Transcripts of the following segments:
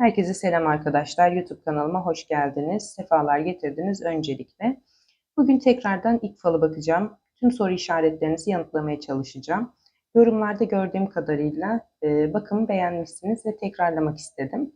Herkese selam arkadaşlar. YouTube kanalıma hoş geldiniz. Sefalar getirdiniz öncelikle. Bugün tekrardan ilk falı bakacağım. Tüm soru işaretlerinizi yanıtlamaya çalışacağım. Yorumlarda gördüğüm kadarıyla e, bakımı beğenmişsiniz ve tekrarlamak istedim.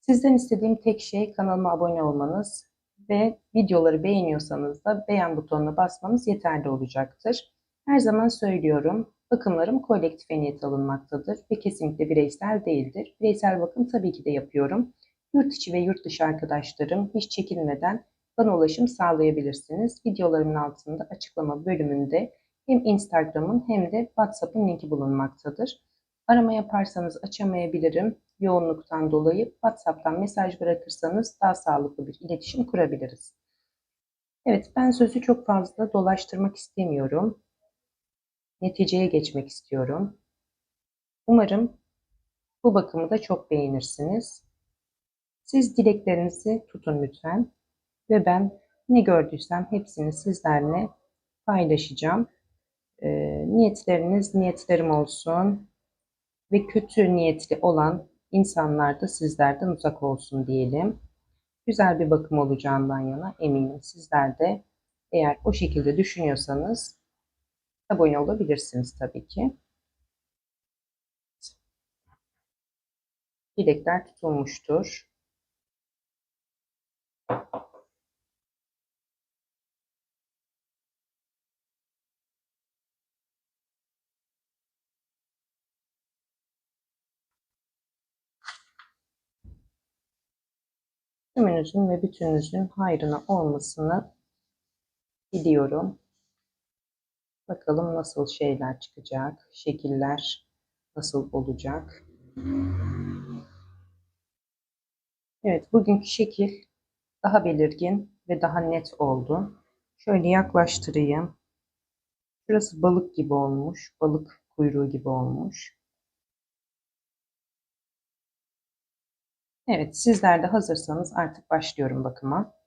Sizden istediğim tek şey kanalıma abone olmanız ve videoları beğeniyorsanız da beğen butonuna basmanız yeterli olacaktır. Her zaman söylüyorum Bakımlarım kolektif niyet alınmaktadır ve kesinlikle bireysel değildir. Bireysel bakım tabii ki de yapıyorum. Yurt içi ve yurt dışı arkadaşlarım hiç çekinmeden bana ulaşım sağlayabilirsiniz. Videolarımın altında açıklama bölümünde hem Instagram'ın hem de WhatsApp'ın linki bulunmaktadır. Arama yaparsanız açamayabilirim. Yoğunluktan dolayı WhatsApp'tan mesaj bırakırsanız daha sağlıklı bir iletişim kurabiliriz. Evet ben sözü çok fazla dolaştırmak istemiyorum neticeye geçmek istiyorum. Umarım bu bakımı da çok beğenirsiniz. Siz dileklerinizi tutun lütfen ve ben ne gördüysem hepsini sizlerle paylaşacağım. E, niyetleriniz niyetlerim olsun ve kötü niyetli olan insanlar da sizlerden uzak olsun diyelim. Güzel bir bakım olacağından yana eminim sizler de eğer o şekilde düşünüyorsanız abone olabilirsiniz tabii ki. Dilekler tutulmuştur. Tümünüzün ve bütününüzün hayrına olmasını diliyorum. Bakalım nasıl şeyler çıkacak, şekiller nasıl olacak. Evet, bugünkü şekil daha belirgin ve daha net oldu. Şöyle yaklaştırayım. Şurası balık gibi olmuş, balık kuyruğu gibi olmuş. Evet, sizler de hazırsanız artık başlıyorum bakıma.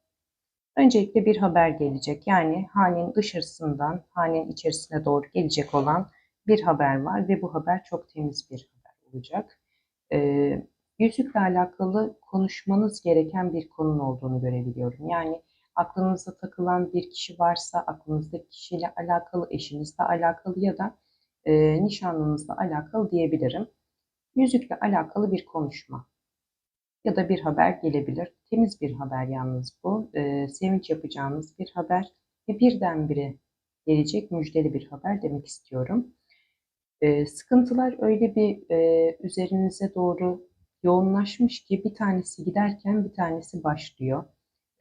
Öncelikle bir haber gelecek. Yani hanenin dışarısından hanenin içerisine doğru gelecek olan bir haber var ve bu haber çok temiz bir haber olacak. Ee, yüzükle alakalı konuşmanız gereken bir konun olduğunu görebiliyorum. Yani aklınızda takılan bir kişi varsa aklınızdaki kişiyle alakalı, eşinizle alakalı ya da e, nişanlınızla alakalı diyebilirim. Yüzükle alakalı bir konuşma ya da bir haber gelebilir. Temiz bir haber yalnız bu. E, sevinç yapacağınız bir haber ve birdenbire gelecek müjdeli bir haber demek istiyorum. E, sıkıntılar öyle bir e, üzerinize doğru yoğunlaşmış ki bir tanesi giderken bir tanesi başlıyor.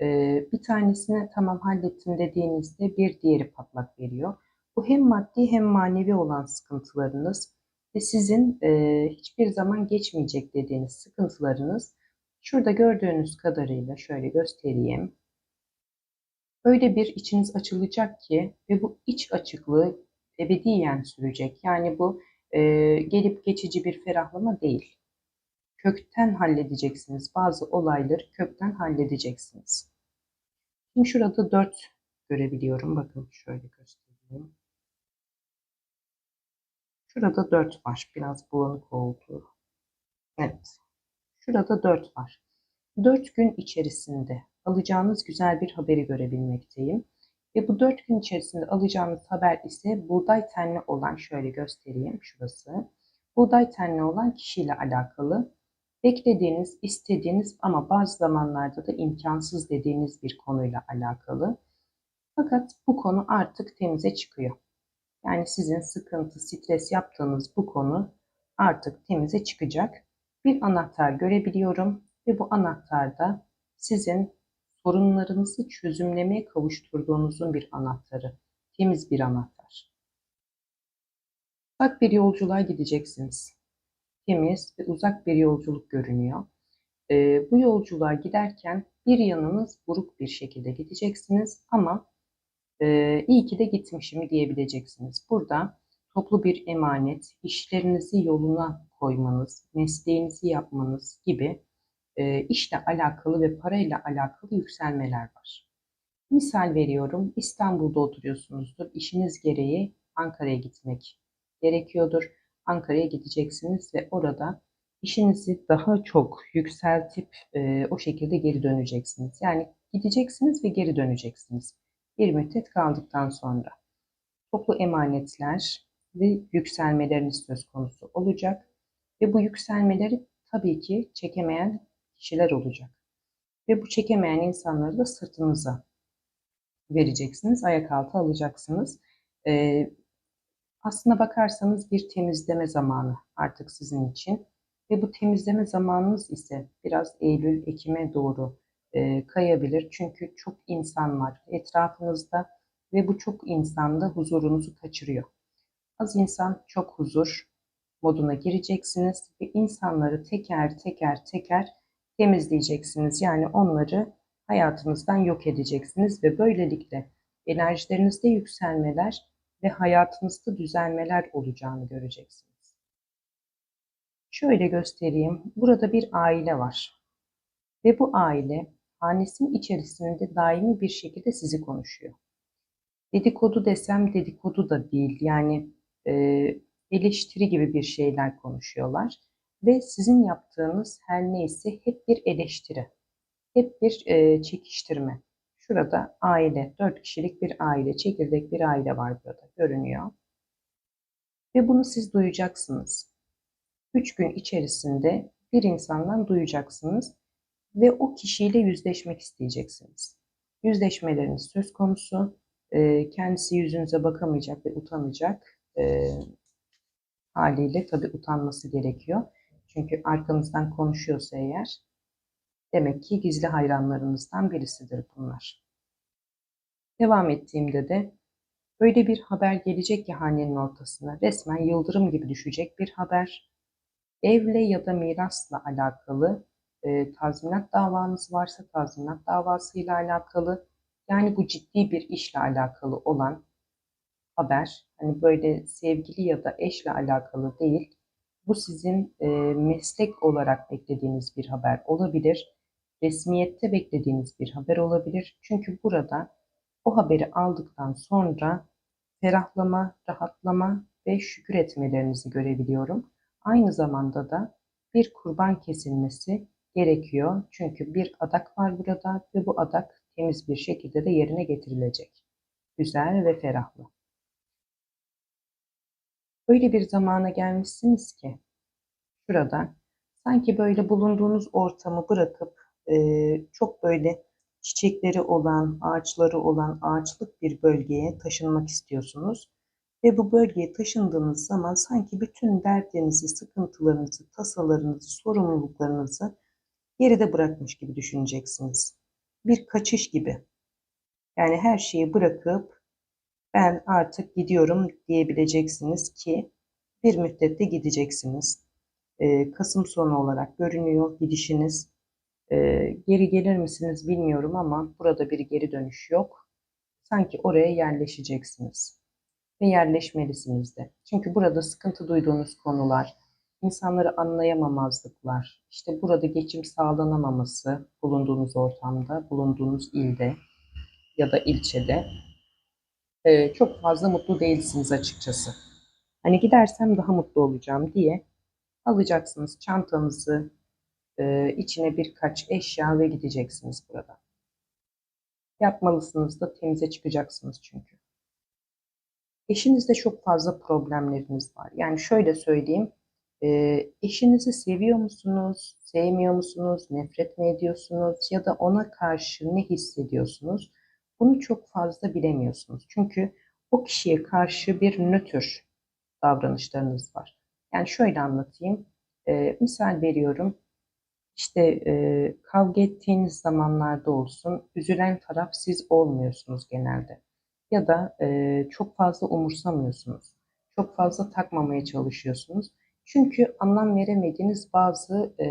E, bir tanesine tamam hallettim dediğinizde bir diğeri patlak veriyor. Bu hem maddi hem manevi olan sıkıntılarınız ve sizin e, hiçbir zaman geçmeyecek dediğiniz sıkıntılarınız Şurada gördüğünüz kadarıyla şöyle göstereyim. Öyle bir içiniz açılacak ki ve bu iç açıklığı ebediyen sürecek. Yani bu e, gelip geçici bir ferahlama değil. Kökten halledeceksiniz. Bazı olayları kökten halledeceksiniz. Şimdi şurada dört görebiliyorum. Bakın şöyle göstereyim. Şurada dört var. Biraz bulanık oldu. Evet. Şurada 4 var. 4 gün içerisinde alacağınız güzel bir haberi görebilmekteyim. Ve bu 4 gün içerisinde alacağınız haber ise buğday tenli olan şöyle göstereyim şurası. Buğday tenli olan kişiyle alakalı beklediğiniz, istediğiniz ama bazı zamanlarda da imkansız dediğiniz bir konuyla alakalı. Fakat bu konu artık temize çıkıyor. Yani sizin sıkıntı, stres yaptığınız bu konu artık temize çıkacak bir anahtar görebiliyorum ve bu anahtar da sizin sorunlarınızı çözümlemeye kavuşturduğunuzun bir anahtarı. Temiz bir anahtar. Uzak bir yolculuğa gideceksiniz. Temiz ve uzak bir yolculuk görünüyor. Ee, bu yolculuğa giderken bir yanınız buruk bir şekilde gideceksiniz ama e, iyi ki de gitmişim diyebileceksiniz. Burada toplu bir emanet, işlerinizi yoluna koymanız, mesleğinizi yapmanız gibi e, işle alakalı ve parayla alakalı yükselmeler var. Misal veriyorum, İstanbul'da oturuyorsunuzdur, işiniz gereği Ankara'ya gitmek gerekiyordur. Ankara'ya gideceksiniz ve orada işinizi daha çok yükseltip e, o şekilde geri döneceksiniz. Yani gideceksiniz ve geri döneceksiniz. Bir müddet kaldıktan sonra. Toplu emanetler ve yükselmeleriniz söz konusu olacak. Ve bu yükselmeleri tabii ki çekemeyen kişiler olacak. Ve bu çekemeyen insanları da sırtınıza vereceksiniz, ayak altı alacaksınız. Ee, aslına bakarsanız bir temizleme zamanı artık sizin için. Ve bu temizleme zamanınız ise biraz Eylül, Ekim'e doğru e, kayabilir. Çünkü çok insan var etrafınızda ve bu çok insan da huzurunuzu kaçırıyor. Az insan çok huzur moduna gireceksiniz ve insanları teker teker teker temizleyeceksiniz. Yani onları hayatınızdan yok edeceksiniz ve böylelikle enerjilerinizde yükselmeler ve hayatınızda düzelmeler olacağını göreceksiniz. Şöyle göstereyim. Burada bir aile var. Ve bu aile hanesinin içerisinde daimi bir şekilde sizi konuşuyor. Dedikodu desem dedikodu da değil. Yani e, eleştiri gibi bir şeyler konuşuyorlar. Ve sizin yaptığınız her neyse hep bir eleştiri. Hep bir e, çekiştirme. Şurada aile, dört kişilik bir aile, çekirdek bir aile var burada görünüyor. Ve bunu siz duyacaksınız. Üç gün içerisinde bir insandan duyacaksınız ve o kişiyle yüzleşmek isteyeceksiniz. Yüzleşmeleriniz söz konusu. E, kendisi yüzünüze bakamayacak ve utanacak. E, haliyle tabii utanması gerekiyor. Çünkü arkanızdan konuşuyorsa eğer demek ki gizli hayranlarınızdan birisidir bunlar. Devam ettiğimde de böyle bir haber gelecek ki hanenin ortasına resmen yıldırım gibi düşecek bir haber. Evle ya da mirasla alakalı e, tazminat davanız varsa tazminat davasıyla alakalı yani bu ciddi bir işle alakalı olan haber hani böyle sevgili ya da eşle alakalı değil bu sizin e, meslek olarak beklediğiniz bir haber olabilir resmiyette beklediğiniz bir haber olabilir çünkü burada o haberi aldıktan sonra ferahlama, rahatlama ve şükür etmelerinizi görebiliyorum. Aynı zamanda da bir kurban kesilmesi gerekiyor. Çünkü bir adak var burada ve bu adak temiz bir şekilde de yerine getirilecek. Güzel ve ferahlı. Öyle bir zamana gelmişsiniz ki şurada sanki böyle bulunduğunuz ortamı bırakıp e, çok böyle çiçekleri olan, ağaçları olan ağaçlık bir bölgeye taşınmak istiyorsunuz. Ve bu bölgeye taşındığınız zaman sanki bütün dertlerinizi, sıkıntılarınızı, tasalarınızı, sorumluluklarınızı geride bırakmış gibi düşüneceksiniz. Bir kaçış gibi. Yani her şeyi bırakıp ben artık gidiyorum diyebileceksiniz ki bir müddette gideceksiniz. Ee, Kasım sonu olarak görünüyor gidişiniz. Ee, geri gelir misiniz bilmiyorum ama burada bir geri dönüş yok. Sanki oraya yerleşeceksiniz ve yerleşmelisiniz de. Çünkü burada sıkıntı duyduğunuz konular, insanları anlayamamazlıklar, işte burada geçim sağlanamaması bulunduğunuz ortamda, bulunduğunuz ilde ya da ilçede e, çok fazla mutlu değilsiniz açıkçası. Hani gidersem daha mutlu olacağım diye alacaksınız çantanızı, e, içine birkaç eşya ve gideceksiniz burada. Yapmalısınız da temize çıkacaksınız çünkü. Eşinizde çok fazla problemleriniz var. Yani şöyle söyleyeyim, e, eşinizi seviyor musunuz, sevmiyor musunuz, nefret mi ediyorsunuz ya da ona karşı ne hissediyorsunuz? Bunu çok fazla bilemiyorsunuz. Çünkü o kişiye karşı bir nötr davranışlarınız var. Yani şöyle anlatayım. E, misal veriyorum. İşte e, kavga ettiğiniz zamanlarda olsun, üzülen taraf siz olmuyorsunuz genelde. Ya da e, çok fazla umursamıyorsunuz. Çok fazla takmamaya çalışıyorsunuz. Çünkü anlam veremediğiniz bazı e,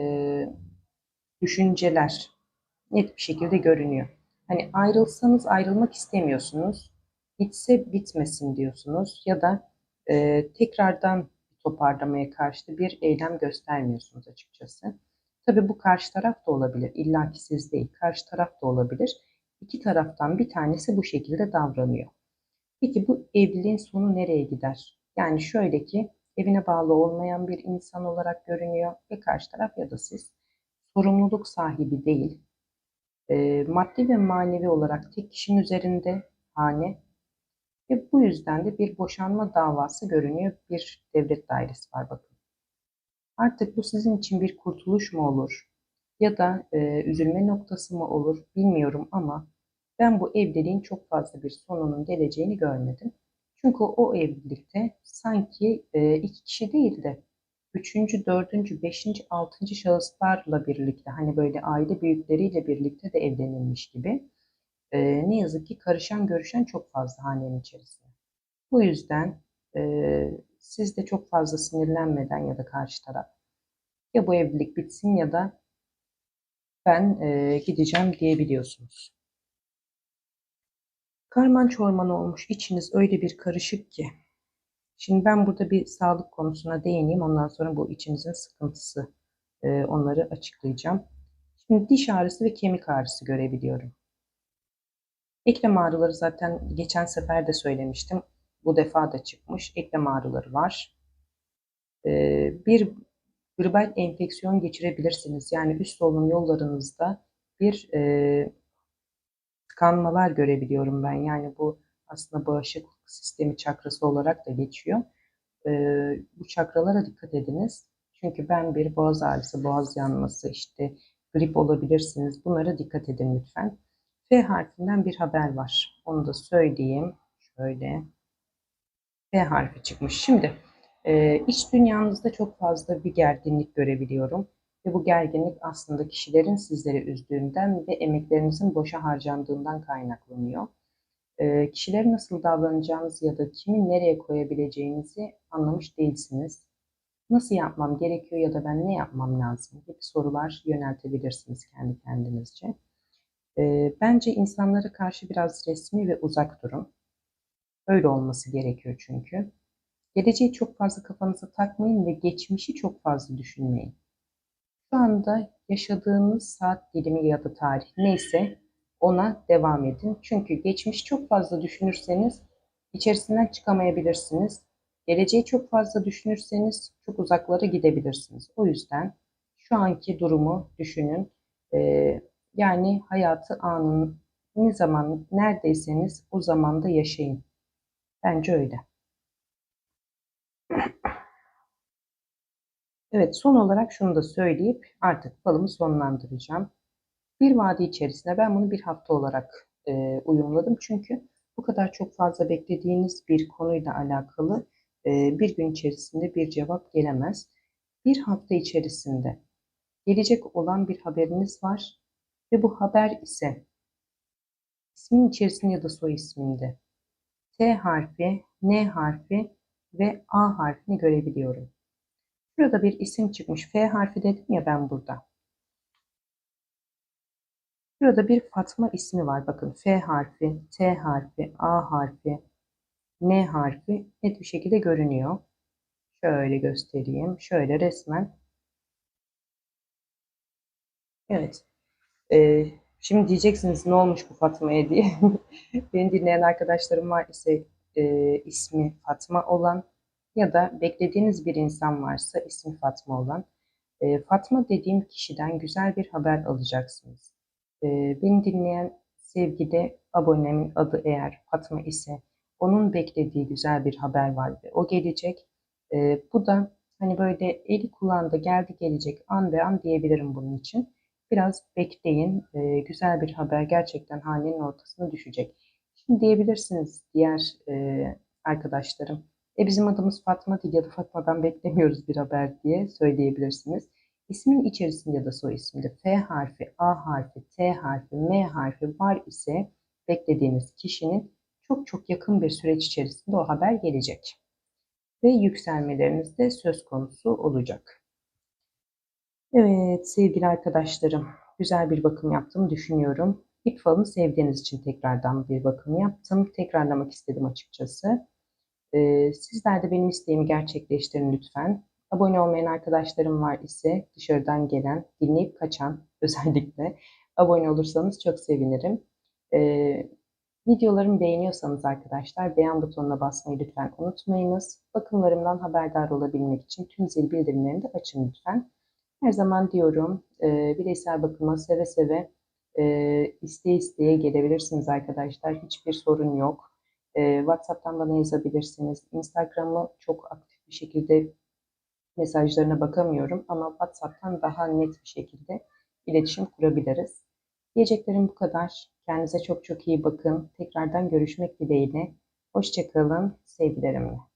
düşünceler net bir şekilde görünüyor. Hani ayrılsanız ayrılmak istemiyorsunuz. Bitse bitmesin diyorsunuz ya da e, tekrardan toparlamaya karşı bir eylem göstermiyorsunuz açıkçası. Tabii bu karşı taraf da olabilir. İlla ki siz değil. Karşı taraf da olabilir. İki taraftan bir tanesi bu şekilde davranıyor. Peki bu evliliğin sonu nereye gider? Yani şöyle ki evine bağlı olmayan bir insan olarak görünüyor ve karşı taraf ya da siz sorumluluk sahibi değil, e, maddi ve manevi olarak tek kişinin üzerinde hane ve bu yüzden de bir boşanma davası görünüyor. Bir devlet dairesi var bakın. Artık bu sizin için bir kurtuluş mu olur ya da e, üzülme noktası mı olur bilmiyorum ama ben bu evliliğin çok fazla bir sonunun geleceğini görmedim. Çünkü o evlilikte sanki e, iki kişi değil de üçüncü, dördüncü, beşinci, altıncı şahıslarla birlikte hani böyle aile büyükleriyle birlikte de evlenilmiş gibi e, ne yazık ki karışan görüşen çok fazla hanenin içerisinde. Bu yüzden e, siz de çok fazla sinirlenmeden ya da karşı taraf ya bu evlilik bitsin ya da ben e, gideceğim diyebiliyorsunuz. Karman çorman olmuş içiniz öyle bir karışık ki. Şimdi ben burada bir sağlık konusuna değineyim. Ondan sonra bu içinizin sıkıntısı e, onları açıklayacağım. Şimdi diş ağrısı ve kemik ağrısı görebiliyorum. Eklem ağrıları zaten geçen sefer de söylemiştim. Bu defa da çıkmış. Eklem ağrıları var. Ee, bir gribal enfeksiyon geçirebilirsiniz. Yani üst solunum yollarınızda bir e, tıkanmalar görebiliyorum ben. Yani bu aslında bağışıklık sistemi çakrası olarak da geçiyor. E, bu çakralara dikkat ediniz. Çünkü ben bir boğaz ağrısı, boğaz yanması, işte grip olabilirsiniz. Bunlara dikkat edin lütfen. F harfinden bir haber var. Onu da söyleyeyim. Şöyle. F harfi çıkmış. Şimdi e, iç dünyanızda çok fazla bir gerginlik görebiliyorum. Ve bu gerginlik aslında kişilerin sizleri üzdüğünden ve emeklerinizin boşa harcandığından kaynaklanıyor. E, kişilere nasıl davranacağınız ya da kimi nereye koyabileceğinizi anlamış değilsiniz. Nasıl yapmam gerekiyor ya da ben ne yapmam lazım gibi sorular yöneltebilirsiniz kendi kendinizce. E, bence insanlara karşı biraz resmi ve uzak durun. Öyle olması gerekiyor çünkü. Geleceği çok fazla kafanıza takmayın ve geçmişi çok fazla düşünmeyin. Şu anda yaşadığınız saat dilimi ya da tarih neyse ona devam edin. Çünkü geçmiş çok fazla düşünürseniz içerisinden çıkamayabilirsiniz. Geleceği çok fazla düşünürseniz çok uzaklara gidebilirsiniz. O yüzden şu anki durumu düşünün. Ee, yani hayatı anın ne zaman neredeyseniz o zamanda yaşayın. Bence öyle. Evet son olarak şunu da söyleyip artık balımı sonlandıracağım. Bir vade içerisinde ben bunu bir hafta olarak e, uyumladım. Çünkü bu kadar çok fazla beklediğiniz bir konuyla alakalı e, bir gün içerisinde bir cevap gelemez. Bir hafta içerisinde gelecek olan bir haberiniz var ve bu haber ise ismin içerisinde ya da soy isminde T harfi, N harfi ve A harfini görebiliyorum. Burada bir isim çıkmış. F harfi dedim ya ben burada. Burada bir Fatma ismi var. Bakın F harfi, T harfi, A harfi, N harfi net bir şekilde görünüyor. Şöyle göstereyim. Şöyle resmen. Evet. Ee, şimdi diyeceksiniz ne olmuş bu Fatma'ya diye. Beni dinleyen arkadaşlarım var ise e, ismi Fatma olan ya da beklediğiniz bir insan varsa ismi Fatma olan. E, Fatma dediğim kişiden güzel bir haber alacaksınız. E, beni dinleyen sevgili abonemin adı eğer Fatma ise onun beklediği güzel bir haber var ve o gelecek. E, bu da hani böyle eli kulağında geldi gelecek an ve an diyebilirim bunun için. Biraz bekleyin. E, güzel bir haber gerçekten hanenin ortasına düşecek. Şimdi diyebilirsiniz diğer e, arkadaşlarım. E bizim adımız Fatma değil ya da Fatma'dan beklemiyoruz bir haber diye söyleyebilirsiniz. İsmin içerisinde ya da soy isminde F harfi, A harfi, T harfi, M harfi var ise beklediğiniz kişinin çok çok yakın bir süreç içerisinde o haber gelecek. Ve yükselmeleriniz de söz konusu olacak. Evet sevgili arkadaşlarım, güzel bir bakım yaptım düşünüyorum. İp falını sevdiğiniz için tekrardan bir bakım yaptım. Tekrarlamak istedim açıkçası. Ee, sizler de benim isteğimi gerçekleştirin lütfen. Abone olmayan arkadaşlarım var ise dışarıdan gelen, dinleyip kaçan özellikle abone olursanız çok sevinirim. Ee, Videolarımı beğeniyorsanız arkadaşlar beğen butonuna basmayı lütfen unutmayınız. Bakımlarımdan haberdar olabilmek için tüm zil bildirimlerini de açın lütfen. Her zaman diyorum e, bireysel bakıma seve seve e, isteye isteye gelebilirsiniz arkadaşlar. Hiçbir sorun yok. E, WhatsApp'tan bana yazabilirsiniz. Instagram'ı çok aktif bir şekilde mesajlarına bakamıyorum ama WhatsApp'tan daha net bir şekilde iletişim kurabiliriz. Diyeceklerim bu kadar. Kendinize çok çok iyi bakın. Tekrardan görüşmek dileğiyle. Hoşçakalın. Sevgilerimle.